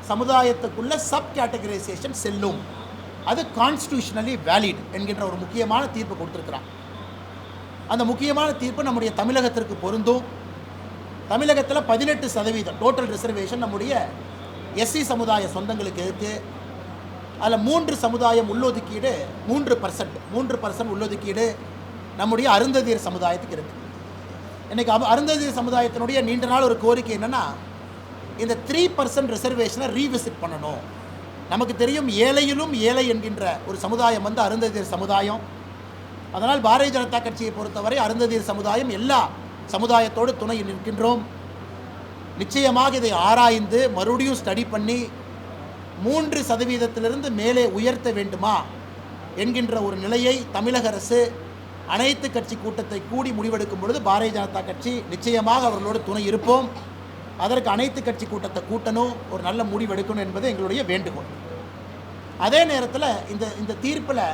சமுதாயத்துக்குள்ள சப் கேட்டகரைசேஷன் செல்லும். அது கான்ஸ்டியூஷனலி வேலிட் என்கின்ற ஒரு முக்கியமான தீர்ப்பு கொடுத்துருக்குறான். அந்த முக்கியமான தீர்ப்பு நம்முடைய தமிழகத்திற்கு பொருந்தும். தமிழகத்தில் பதினெட்டு சதவீதம் டோட்டல் ரிசர்வேஷன் நம்முடைய எஸ்சி சமுதாய சொந்தங்களுக்கு இருக்குது அதில் மூன்று சமுதாயம் உள்ளொதுக்கீடு மூன்று பர்சன்ட் மூன்று பர்சன்ட் உள்ளொதுக்கீடு நம்முடைய அருந்ததியர் சமுதாயத்துக்கு இருக்குது இன்றைக்கி அம அருந்ததியர் சமுதாயத்தினுடைய நீண்ட நாள் ஒரு கோரிக்கை என்னென்னா இந்த த்ரீ பர்சன்ட் ரிசர்வேஷனை ரீவிசிட் பண்ணணும். நமக்கு தெரியும் ஏழையிலும் ஏழை என்கின்ற ஒரு சமுதாயம் வந்து அருந்ததியர் சமுதாயம். அதனால் பாரதிய ஜனதா கட்சியை பொறுத்தவரை அருந்ததியர் சமுதாயம் எல்லா சமுதாயத்தோடு துணை நிற்கின்றோம். நிச்சயமாக இதை ஆராய்ந்து மறுபடியும் ஸ்டடி பண்ணி மூன்று சதவீதத்திலிருந்து மேலே உயர்த்த வேண்டுமா என்கின்ற ஒரு நிலையை தமிழக அரசு அனைத்து கட்சி கூட்டத்தை கூடி முடிவெடுக்கும் பொழுது பாரதிய ஜனதா கட்சி நிச்சயமாக அவர்களோடு துணை இருப்போம். அதற்கு அனைத்து கட்சி கூட்டத்தை கூட்டணும் ஒரு நல்ல முடிவு எடுக்கணும் என்பது எங்களுடைய வேண்டுகோள். அதே நேரத்தில் இந்த இந்த தீர்ப்பில்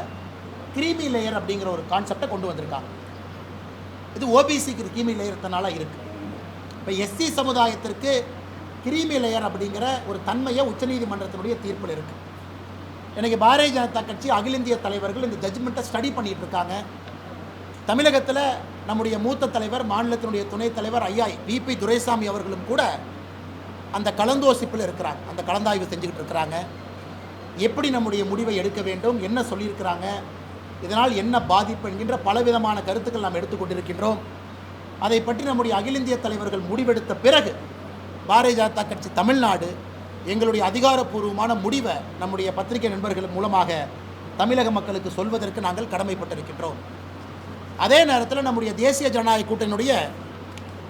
கிரீமி லேயர் அப்படிங்கிற ஒரு கான்செப்டை கொண்டு வந்திருக்காங்க. இது ஓபிசிக்கு கிரீமி லேயர்த்தனால இருக்குது இப்போ எஸ்சி சமுதாயத்திற்கு கிரீமி லேயர் அப்படிங்கிற ஒரு தன்மையை உச்சநீதிமன்றத்தினுடைய தீர்ப்பில் இருக்குது எனக்கு பாரதிய ஜனதா கட்சி அகில இந்திய தலைவர்கள் இந்த ஜட்ஜ்மெண்ட்டை ஸ்டடி பண்ணிட்டு இருக்காங்க. தமிழகத்தில் நம்முடைய மூத்த தலைவர் மாநிலத்தினுடைய துணைத் தலைவர் ஐயா விபி துரைசாமி அவர்களும் கூட அந்த கலந்தோசிப்பில் இருக்கிறாங்க. அந்த கலந்தாய்வு செஞ்சுக்கிட்டு இருக்கிறாங்க. எப்படி நம்முடைய முடிவை எடுக்க வேண்டும் என்ன சொல்லியிருக்கிறாங்க இதனால் என்ன பாதிப்பு என்கின்ற பலவிதமான கருத்துக்கள் நாம் எடுத்துக்கொண்டிருக்கின்றோம் அதை பற்றி நம்முடைய அகில இந்திய தலைவர்கள் முடிவெடுத்த பிறகு பாரதிய ஜனதா கட்சி தமிழ்நாடு எங்களுடைய அதிகாரப்பூர்வமான முடிவை நம்முடைய பத்திரிகை நண்பர்கள் மூலமாக தமிழக மக்களுக்கு சொல்வதற்கு நாங்கள் கடமைப்பட்டிருக்கின்றோம். அதே நேரத்தில் நம்முடைய தேசிய ஜனநாயக கூட்டணியுடைய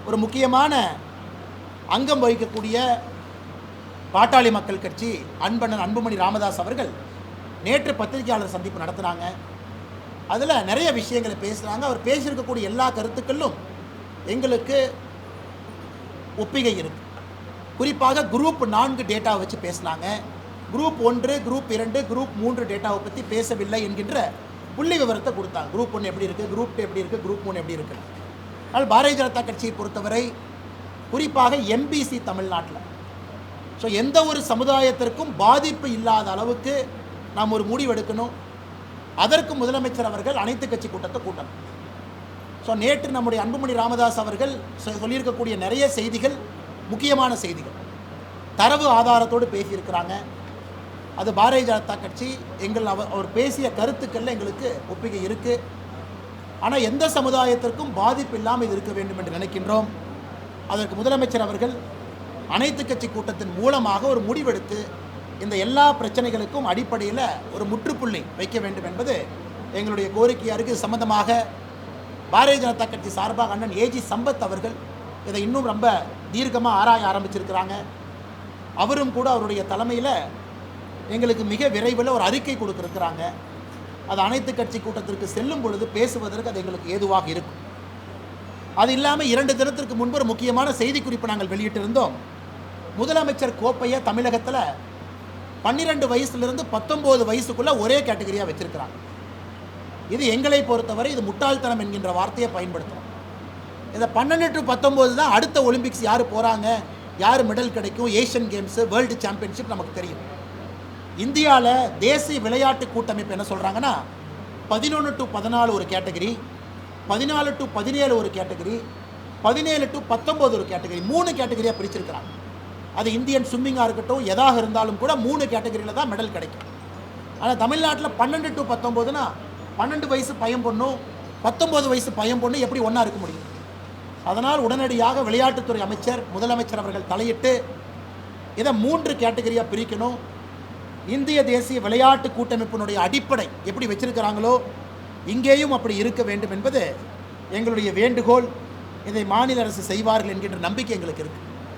ஒரு முக்கியமான அங்கம் வகிக்கக்கூடிய பாட்டாளி மக்கள் கட்சி அன்பண்ணன் அன்புமணி ராமதாஸ் அவர்கள் நேற்று பத்திரிகையாளர் சந்திப்பு நடத்துனாங்க. அதில் நிறைய விஷயங்களை பேசுகிறாங்க அவர் பேசியிருக்கக்கூடிய எல்லா கருத்துக்களும் எங்களுக்கு ஒப்பிகை இருக்குது குறிப்பாக குரூப் நான்கு டேட்டாவை வச்சு பேசினாங்க. குரூப் ஒன்று குரூப் இரண்டு குரூப் மூன்று டேட்டாவை பற்றி பேசவில்லை என்கின்ற புள்ளி விவரத்தை கொடுத்தாங்க. குரூப் ஒன்று எப்படி இருக்குது குரூப் டூ எப்படி இருக்குது குரூப் மூணு எப்படி இருக்குது ஆனால் பாரதிய ஜனதா கட்சியை பொறுத்தவரை குறிப்பாக எம்பிசி தமிழ்நாட்டில். ஸோ எந்த ஒரு சமுதாயத்திற்கும் பாதிப்பு இல்லாத அளவுக்கு நாம் ஒரு முடிவெடுக்கணும் அதற்கு முதலமைச்சர் அவர்கள் அனைத்து கட்சி கூட்டத்தை கூட்டணும். ஸோ நேற்று நம்முடைய அன்புமணி ராமதாஸ் அவர்கள் சொல்லியிருக்கக்கூடிய நிறைய செய்திகள் முக்கியமான செய்திகள். தரவு ஆதாரத்தோடு பேசியிருக்கிறாங்க. அது பாரதிய ஜனதா கட்சி எங்கள் அவர் அவர் பேசிய கருத்துக்களில் எங்களுக்கு ஒப்பிகை இருக்குது ஆனால் எந்த சமுதாயத்திற்கும் பாதிப்பு இல்லாமல் இது இருக்க வேண்டும் என்று நினைக்கின்றோம். அதற்கு முதலமைச்சர் அவர்கள் அனைத்து கட்சி கூட்டத்தின் மூலமாக ஒரு முடிவெடுத்து இந்த எல்லா பிரச்சனைகளுக்கும் அடிப்படையில் ஒரு முற்றுப்புள்ளி வைக்க வேண்டும் என்பது எங்களுடைய கோரிக்கையாக இருக்குது சம்பந்தமாக பாரதிய ஜனதா கட்சி சார்பாக அண்ணன் ஏஜி சம்பத் அவர்கள் இதை இன்னும் ரொம்ப தீர்க்கமாக ஆராய ஆரம்பிச்சிருக்கிறாங்க. அவரும் கூட அவருடைய தலைமையில் எங்களுக்கு மிக விரைவில் ஒரு அறிக்கை கொடுத்துருக்குறாங்க. அது அனைத்து கட்சி கூட்டத்திற்கு செல்லும் பொழுது பேசுவதற்கு அது எங்களுக்கு ஏதுவாக இருக்கும். அது இல்லாமல் இரண்டு தினத்திற்கு முன்பு ஒரு முக்கியமான செய்திக்குறிப்பு நாங்கள் வெளியிட்டிருந்தோம். முதலமைச்சர் கோப்பையை தமிழகத்தில் பன்னிரெண்டு வயசுலேருந்து பத்தொம்போது வயசுக்குள்ளே ஒரே கேட்டகரியாக வச்சிருக்கிறாங்க. இது எங்களை பொறுத்தவரை இது முட்டாள்தனம் என்கின்ற வார்த்தையை பயன்படுத்துகிறோம் இந்த பன்னெண்டு டு பத்தொம்போது தான் அடுத்த ஒலிம்பிக்ஸ் யார் போகிறாங்க யார் மெடல் கிடைக்கும் ஏஷியன் கேம்ஸு வேர்ல்டு சாம்பியன்ஷிப் நமக்கு தெரியும். இந்தியாவில் தேசிய விளையாட்டு கூட்டமைப்பு என்ன சொல்கிறாங்கன்னா பதினொன்று டு பதினாலு ஒரு கேட்டகரி பதினாலு டு பதினேழு ஒரு கேட்டகரி பதினேழு டு பத்தொம்போது ஒரு கேட்டகரி மூணு கேட்டகரியாக பிரிச்சிருக்கிறாங்க. அது இந்தியன் ஸ்விம்மிங்காக இருக்கட்டும் எதாக இருந்தாலும் கூட மூணு கேட்டகரியில் தான் மெடல் கிடைக்கும். ஆனால் தமிழ்நாட்டில் பன்னெண்டு டு பத்தொம்போதுனா பன்னெண்டு வயசு பையன் பொண்ணும் பத்தொம்போது வயசு பையன் பொண்ணு எப்படி ஒன்றா இருக்க முடியும்? அதனால் உடனடியாக விளையாட்டுத்துறை அமைச்சர் முதலமைச்சர் அவர்கள் தலையிட்டு இதை மூன்று கேட்டகரியாக பிரிக்கணும். இந்திய தேசிய விளையாட்டு கூட்டமைப்பினுடைய அடிப்படை எப்படி வச்சிருக்கிறாங்களோ இங்கேயும் அப்படி இருக்க வேண்டும் என்பது எங்களுடைய வேண்டுகோள். இதை மாநில அரசு செய்வார்கள் என்கின்ற நம்பிக்கை எங்களுக்கு இருக்குது